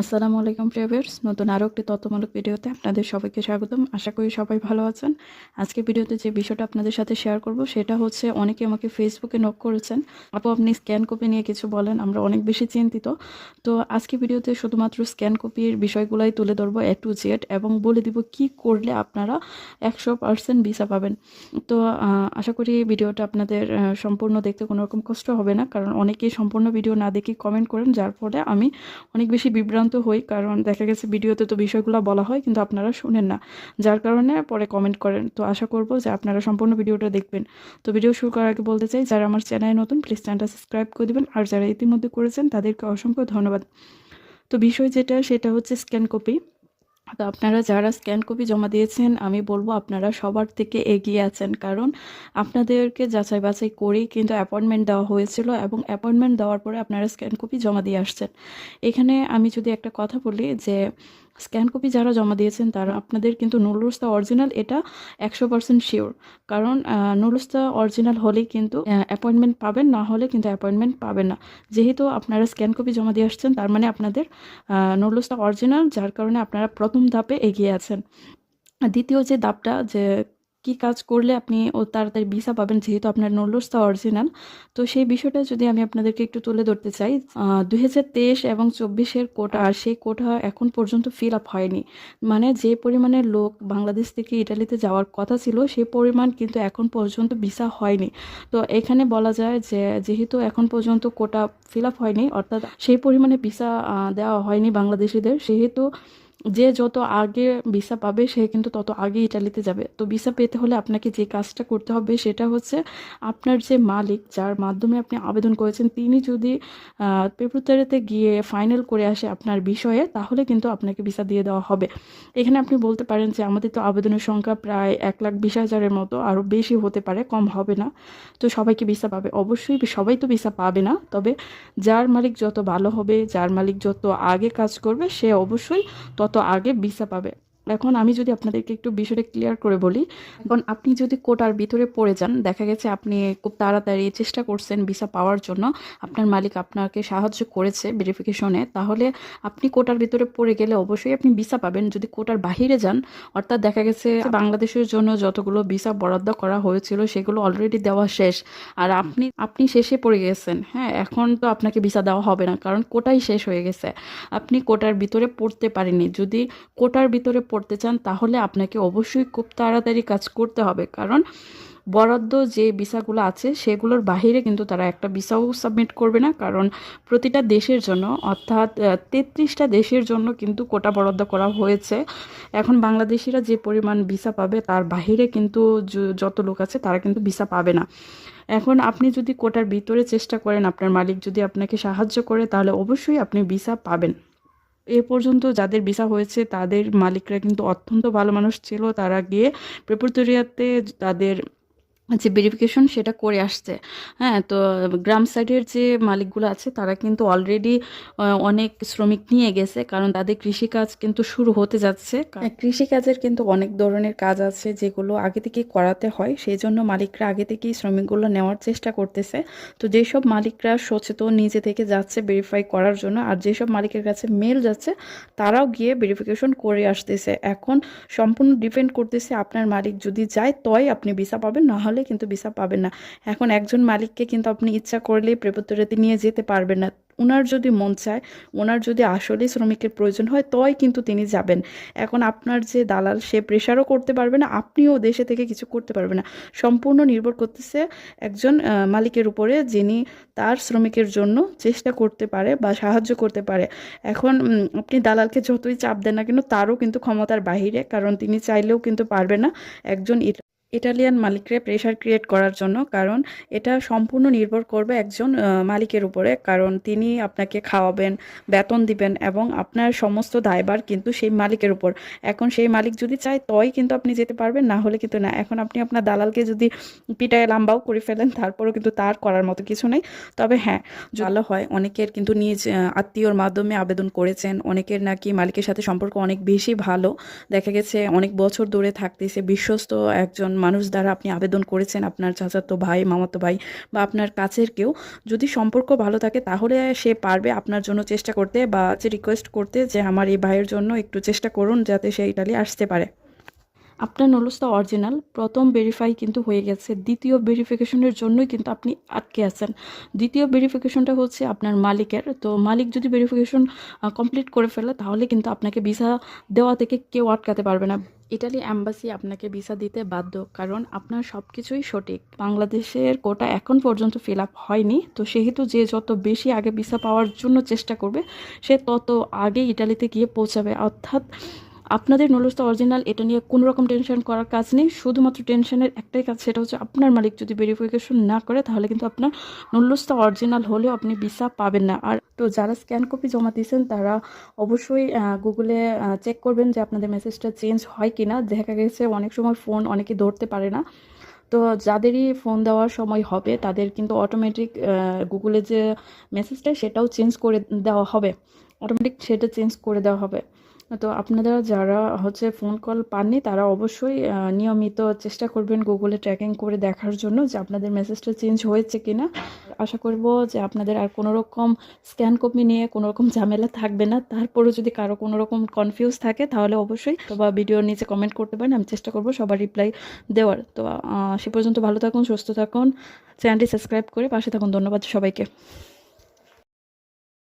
আসসালামু আলাইকুম প্রিয়ার্স নতুন আরও একটি তথ্যমূলক ভিডিওতে আপনাদের সবাইকে স্বাগতম। আশা করি সবাই ভালো আছেন। আজকে ভিডিওতে যে বিষয়টা আপনাদের সাথে শেয়ার করব, সেটা হচ্ছে অনেকে আমাকে ফেসবুকে নক করেছেন, আপু, আপনি স্ক্যান কপি নিয়ে কিছু বলেন, আমরা অনেক বেশি চিন্তিত। তো আজকে ভিডিওতে শুধুমাত্র স্ক্যান কপির বিষয়গুলাই তুলে ধরবো এ টু জেড এবং বলে দিব কি করলে আপনারা একশো পার্সেন্ট ভিসা পাবেন। তো আশা করি ভিডিওটা আপনাদের সম্পূর্ণ দেখতে কোনো রকম কষ্ট হবে না, কারণ অনেকেই সম্পূর্ণ ভিডিও না দেখে কমেন্ট করেন, যার ফলে আমি অনেক বেশি বিভ্রান্ত হই, কারণ দেখা গেছে ভিডিওতে তো বিষয়গুলো বলা হয়, কিন্তু আপনারা শুনেন না। যার কারণে পরে কমেন্ট করেন। তো আশা করব যে আপনারা সম্পূর্ণ ভিডিওটা দেখবেন। তো ভিডিও শুরু করার আগে বলতে চাই, যারা আমার চ্যানেলে নতুন প্লিজ চ্যানেলটা সাবস্ক্রাইব করে দেবেন। আর যারা ইতিমধ্যে করেছেন, তাদেরকে অসংখ্য ধন্যবাদ। তো বিষয় যেটা, সেটা হচ্ছে স্ক্যান কপি তো আপনারা যারা স্ক্যান কপি জমা দিয়েছেন, আমি বলব আপনারা সবার থেকে এগিয়ে আছেন। কারণ আপনাদেরকে যাচাই বাছাই করেই কিন্তু অ্যাপয়েন্টমেন্ট দেওয়া হয়েছিল এবং অ্যাপয়েন্টমেন্ট দেওয়ার পরে আপনারা স্ক্যান কপি জমা দিয়ে আসছেন। এখানে আমি যদি একটা কথা বলি যে স্ক্যান কপি যারা জমা দিয়েছেন তারা, আপনাদের কিন্তু নুডলসটা অরিজিনাল এটা একশো পার্সেন্ট শিওর। কারণ নুডলসটা অরিজিনাল হলে কিন্তু অ্যাপয়েন্টমেন্ট পাবেন, না হলে কিন্তু অ্যাপয়েন্টমেন্ট পাবেন না। যেহেতু আপনারা স্ক্যান কপি জমা দিয়ে আসছেন, তার মানে আপনাদের নুডলসটা অরিজিনাল, যার কারণে আপনারা প্রথম ধাপে এগিয়ে আছেন। দ্বিতীয় যে দাপটা যে কি কাজ করলে আপনি ও তাড়াতাড়ি ভিসা পাবেন যেহেতু আপনার নলসটা অরিজিনাল তো সেই বিষয়টা যদি আমি আপনাদেরকে একটু তুলে ধরতে চাই দুই হাজার তেইশ এবং চব্বিশের কোটা আর সেই কোটা এখন পর্যন্ত ফিল আপ হয়নি। মানে যে পরিমাণের লোক বাংলাদেশ থেকে ইটালিতে যাওয়ার কথা ছিল সেই পরিমাণ কিন্তু এখন পর্যন্ত ভিসা হয়নি। তো এখানে বলা যায় যে, যেহেতু এখন পর্যন্ত কোটা ফিল আপ হয়নি, অর্থাৎ সেই পরিমাণে ভিসা দেওয়া হয়নি বাংলাদেশিদের, সেহেতু যে যত আগে ভিসা পাবে, সে কিন্তু তত আগে ইটালিতে যাবে। তো ভিসা পেতে হলে আপনাকে যে কাজটা করতে হবে, সেটা হচ্ছে আপনার যে মালিক, যার মাধ্যমে আপনি আবেদন করেছেন, তিনি যদি পেপুতারিতে গিয়ে ফাইনাল করে আসে আপনার বিষয়ে, তাহলে কিন্তু আপনাকে ভিসা দিয়ে দেওয়া হবে। এখানে আপনি বলতে পারেন যে আমাদের তো আবেদনের সংখ্যা প্রায় এক লাখ বিশ হাজারের মতো, আরও বেশি হতে পারে, কম হবে না। তো সবাইকে ভিসা পাবে। অবশ্যই সবাই তো ভিসা পাবে না, তবে যার মালিক যত ভালো হবে, যার মালিক যত আগে কাজ করবে, সে অবশ্যই তত আগে ভিসা পাবে। এখন আমি যদি আপনাদেরকে একটু বিষয়টা ক্লিয়ার করে বলি, এখন আপনি যদি কোটার ভিতরে পড়ে যান, দেখা গেছে আপনি খুব তাড়াতাড়ি চেষ্টা করছেন ভিসা পাওয়ার জন্য, আপনার মালিক আপনাকে সাহায্য করেছে ভেরিফিকেশনে তাহলে আপনি কোটার ভিতরে পড়ে গেলে অবশ্যই আপনি ভিসা পাবেন। যদি কোটার বাহিরে যান, অর্থাৎ দেখা গেছে বাংলাদেশের জন্য যতগুলো ভিসা বরাদ্দ করা হয়েছিল, সেগুলো অলরেডি দেওয়া শেষ। আর আপনি আপনি শেষে পড়ে গেছেন হ্যাঁ এখন তো আপনাকে ভিসা দেওয়া হবে না, কারণ কোটাই শেষ হয়ে গেছে। আপনি কোটার ভিতরে পড়তে পারেনি যদি কোটার ভিতরে পড়তে চান, তাহলে আপনাকে অবশ্যই খুব তাড়াতাড়ি কাজ করতে হবে। কারণ বরাদ্দ যে ভিসাগুলো আছে, সেগুলোর বাহিরে কিন্তু তারা একটা ভিসাও সাবমিট করবে না। কারণ প্রতিটা দেশের জন্য, অর্থাৎ তেত্রিশটা দেশের জন্য কিন্তু কোটা বরাদ্দ করা হয়েছে। এখন বাংলাদেশিরা যে পরিমাণ ভিসা পাবে, তার বাহিরে কিন্তু যত লোক আছে, তারা কিন্তু ভিসা পাবে না। এখন আপনি যদি কোটার ভিতরে চেষ্টা করেন, আপনার মালিক যদি আপনাকে সাহায্য করে, তাহলে অবশ্যই আপনি ভিসা পাবেন। এ পর্যন্ত যাদের ভিসা হয়েছে, তাদের মালিকরা কিন্তু অত্যন্ত ভালো মানুষ ছিল। তারা গিয়ে প্রেপোরিয়াতে তাদের যে ভেরিফিকেশন সেটা করে আসছে। হ্যাঁ তো গ্রাম সাইডের যে মালিকগুলো আছে, তারা কিন্তু অলরেডি অনেক শ্রমিক নিয়ে গেছে, কারণ তাদের কৃষিকাজ কিন্তু শুরু হতে যাচ্ছে। কৃষিকাজের কিন্তু অনেক ধরনের কাজ আছে যেগুলো আগে থেকেই করাতে হয় সেই জন্য মালিকরা আগে থেকেই শ্রমিকগুলো নেওয়ার চেষ্টা করতেছে। তো যেসব মালিকরা সচেতন নিজে থেকে যাচ্ছে ভেরিফাই করার জন্য, আর যেসব মালিকের কাছে মেল যাচ্ছে, তারাও গিয়ে ভেরিফিকেশন করে আসতেছে। এখন সম্পূর্ণ ডিপেন্ড করতেছে আপনার মালিক যদি যায়, তয় আপনি ভিসা পাবেন না হলে কিন্তু ভিসা পাবেন না। এখন একজন মালিককে কিন্তু আপনি ইচ্ছা করলেই প্রেপোতরাতে নিয়ে যেতে পারবেন না। ওনার যদি মন চায় ওনার যদি আসলে শ্রমিকের প্রয়োজন হয়, তয় কিন্তু তিনি যাবেন। এখন আপনার যে দালাল, সে প্রেশারও করতে পারবে না, আপনিও দেশে থেকে কিছু করতে পারবে না। সম্পূর্ণ নির্ভর করতেছে একজন মালিকের উপরে যিনি তার শ্রমিকের জন্য চেষ্টা করতে পারে বা সাহায্য করতে পারে। এখন আপনি দালালকে যতই চাপ দেন না কিন্তু তারও কিন্তু ক্ষমতার বাহিরে, কারণ তিনি চাইলেও কিন্তু পারবে না একজন ইটালিয়ান মালিকরে প্রেশার ক্রিয়েট করার জন্য কারণ এটা সম্পূর্ণ নির্ভর করবে একজন মালিকের উপরে। কারণ তিনি আপনাকে খাওয়াবেন বেতন দিবেন এবং আপনার সমস্ত দায়বার কিন্তু সেই মালিকের উপর। এখন সেই মালিক যদি চায় তই কিন্তু আপনি যেতে পারবেন না হলে কিন্তু না। এখন আপনি আপনার দালালকে যদি পিটায় লাম্বাও করে ফেলেন তারপরেও কিন্তু তার করার মতো কিছু নেই। তবে হ্যাঁ ভালো হয়। অনেকের কিন্তু নিজ আত্মীয়র মাধ্যমে আবেদন করেছেন। অনেকের নাকি মালিকের সাথে সম্পর্ক অনেক বেশি ভালো। দেখা গেছে অনেক বছর ধরে থাকতেছে বিশ্বস্ত একজন মানুষ দ্বারা আপনি আবেদন করেছেন আপনার চাচাতো ভাই, মামাতো ভাই বা আপনার কাছের কেউ, যদি সম্পর্ক ভালো থাকে তাহলে সে পারবে আপনার জন্য চেষ্টা করতে বা যে রিকোয়েস্ট করতে যে আমার এই ভাইয়ের জন্য একটু চেষ্টা করুন যাতে সে ইটালি আসতে পারে। আপনার নলসটা অরিজিনাল প্রথম ভেরিফাই কিন্তু হয়ে গেছে। দ্বিতীয় ভেরিফিকেশনের জন্যই কিন্তু আপনি আটকে আছেন। দ্বিতীয় ভেরিফিকেশনটা হচ্ছে আপনার মালিকের। তো মালিক যদি ভেরিফিকেশন কমপ্লিট করে ফেলে, তাহলে কিন্তু আপনাকে ভিসা দেওয়া থেকে কেউ আটকাতে পারবে না। ইটালি অ্যাম্বাসি আপনাকে ভিসা দিতে বাধ্য, কারণ আপনার সব কিছুই সঠিক। বাংলাদেশের কোটা এখন পর্যন্ত ফিল আপ হয়নি। তো সেহেতু যে যত বেশি আগে ভিসা পাওয়ার জন্য চেষ্টা করবে, সে তত আগে ইটালিতে গিয়ে পৌঁছাবে। অর্থাৎ আপনাদের নলেজটা অরিজিনাল এটা নিয়ে কোনো রকম টেনশন করার কাজ নেই। শুধুমাত্র টেনশনের একটাই কাজ, সেটা হচ্ছে আপনার মালিক যদি ভেরিফিকেশন না করে, তাহলে কিন্তু আপনার নলেজটা অরিজিনাল হলেও আপনি ভিসা পাবেন না। আর তো যারা স্ক্যান কপি জমা দিয়েছেন, তারা অবশ্যই গুগলে চেক করবেন যে আপনাদের মেসেজটা চেঞ্জ হয় কি না দেখা গেছে অনেক সময় ফোন অনেকে ধরতে পারে না। তো যাদেরই ফোন দেওয়ার সময় হবে, তাদের কিন্তু অটোমেটিক গুগলে যে মেসেজটা সেটাও চেঞ্জ করে দেওয়া হবে। অটোমেটিক সেটা চেঞ্জ করে দেওয়া হবে। তো আপনারা যারা হচ্ছে ফোন কল পাননি, তারা অবশ্যই নিয়মিত চেষ্টা করবেন গুগলে ট্র্যাকিং করে দেখার জন্য যে আপনাদের মেসেজটা চেঞ্জ হয়েছে কিনা। আশা করব যে আপনাদের আর কোনো রকম স্ক্যান কপি নিয়ে কোনো রকম ঝামেলা থাকবে না। তারপরেও যদি কারও কোনো রকম কনফিউজ থাকে, তাহলে অবশ্যই তো বা ভিডিওর নিচে কমেন্ট করতে পারেন, আমি চেষ্টা করব সবার রিপ্লাই দেওয়ার। তো সে পর্যন্ত ভালো থাকুন, সুস্থ থাকুন চ্যানেলটি সাবস্ক্রাইব করে পাশে থাকুন। ধন্যবাদ সবাইকে।